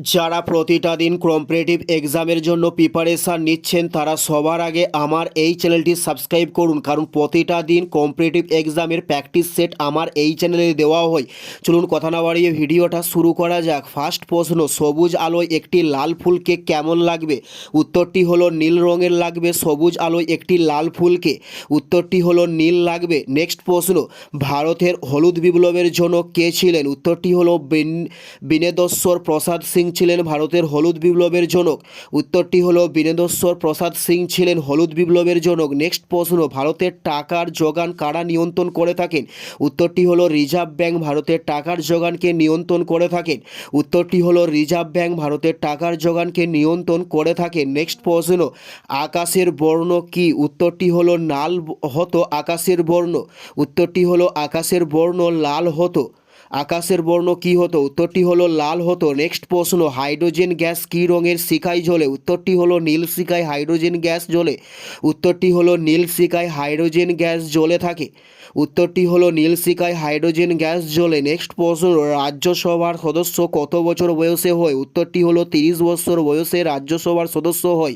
যারা প্রতিটা দিন কম্পারেটিভ এক্সামের জন্য প্রিপারেশান নিচ্ছেন, তারা সবার আগে আমার এই চ্যানেলটি সাবস্ক্রাইব করুন। কারণ প্রতিটা দিন কম্পারেটিভ এক্সামের প্র্যাকটিস সেট আমার এই চ্যানেলে দেওয়া হয়। চলুন কথা না বাড়িয়ে ভিডিওটা শুরু করা যাক। ফার্স্ট প্রশ্ন, সবুজ আলোয় একটি লাল ফুলকে কেমন লাগবে? উত্তরটি হলো নীল রঙের লাগবে, সবুজ আলোয় একটি লাল ফুলকে। উত্তরটি হলো নীল লাগবে। নেক্সট প্রশ্ন, ভারতের হলুদ বিপ্লবের জন্য কে ছিলেন? উত্তরটি হলো বিন- বিনেদস্বর প্রসাদ সিং ছিলেন ভারতের হলুদ বিপ্লবের জনক। উত্তরটি হলো বিনেদস্বর প্রসাদ সিং ছিলেন হলুদ বিপ্লবের জনক। নেক্সট প্রশ্ন, ভারতের টাকার যোগান কারা নিয়ন্ত্রণ করে থাকেন? উত্তরটি হলো, রিজার্ভ ব্যাংক ভারতের টাকার যোগানকে নিয়ন্ত্রণ করে থাকেন। উত্তরটি হলো, রিজার্ভ ব্যাংক ভারতের টাকার যোগানকে নিয়ন্ত্রণ করে থাকে নেক্সট প্রশ্ন, আকাশের বর্ণ কি? উত্তরটি হলো, লাল হতো আকাশের বর্ণ। উত্তরটি হলো, আকাশের বর্ণ লাল হতো। আকাশের বর্ণ কি হতো? উত্তরটি হলো লাল হতো। নেক্সট প্রশ্ন, হাইড্রোজেন গ্যাস কী রঙের শিকায় জ্বলে? উত্তরটি হলো নীল শিকায় হাইড্রোজেন গ্যাস জ্বলে। উত্তরটি হলো নীল শিকায় হাইড্রোজেন গ্যাস জ্বলে থাকে। উত্তরটি হলো নীল শিকায় হাইড্রোজেন গ্যাস জ্বলে। নেক্সট প্রশ্ন, রাজ্যসভার সদস্য কত বছর বয়সে হয়? উত্তরটি হলো তিরিশ বছর বয়সে রাজ্যসভার সদস্য হয়।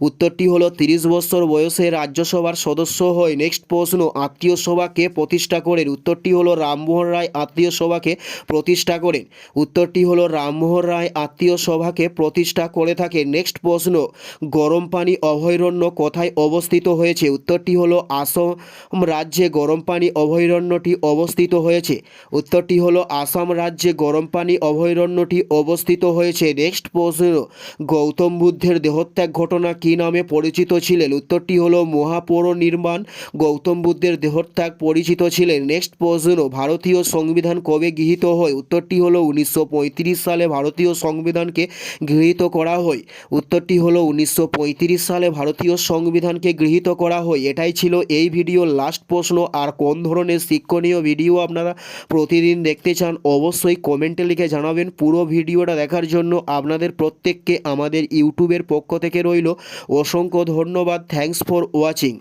উত্তরটি হলো তিরিশ বছর বয়সে রাজ্যসভার সদস্য হয়। নেক্সট প্রশ্ন, আত্মীয় সভাকে প্রতিষ্ঠা করেন? উত্তরটি হলো রামমোহন রায়, আত্মীয় সভাকে প্রতিষ্ঠা করেন। উত্তরটি হলো, রামমোহন রায় আত্মীয় সভাকে প্রতিষ্ঠা করে থাকে নেক্সট প্রশ্ন, গরম পানি অভয়ারণ্য কোথায় অবস্থিত হয়েছে? উত্তরটি হলো, আসাম রাজ্যে গরম পানি অভয়ারণ্যটি অবস্থিত হয়েছে। উত্তরটি হলো, আসাম রাজ্যে গরম পানি অভয়ারণ্যটি অবস্থিত হয়েছে। নেক্সট প্রশ্ন, গৌতম বুদ্ধের দেহত্যাগ ঘটনা কী নামে পরিচিত ছিলেন? উত্তরটি হলো নির্মাণ গৌতম বুদ্ধের দেহত্যাগ পরিচিত ছিলেন। নেক্সট প্রশ্ন, ভারতীয় সংবিধান কবে গৃহীত হয়। উত্তরটি হলো উনিশশো পঁয়ত্রিশ সালে ভারতীয় সংবিধানকে গৃহীত করা হয়। উত্তরটি হলো উনিশশো পঁয়ত্রিশ সালে ভারতীয় সংবিধানকে গৃহীত করা হয়। এটাই ছিল এই ভিডিওর লাস্ট প্রশ্ন। আর কোন ধরনের শিক্ষণীয় ভিডিও আপনারা প্রতিদিন দেখতে চান, অবশ্যই কমেন্টে লিখে জানাবেন। পুরো ভিডিওটা দেখার জন্য আপনাদের প্রত্যেককে আমাদের ইউটিউবের পক্ষ থেকে রইল। অসংখ্য ধন্যবাদ। Thanks for watching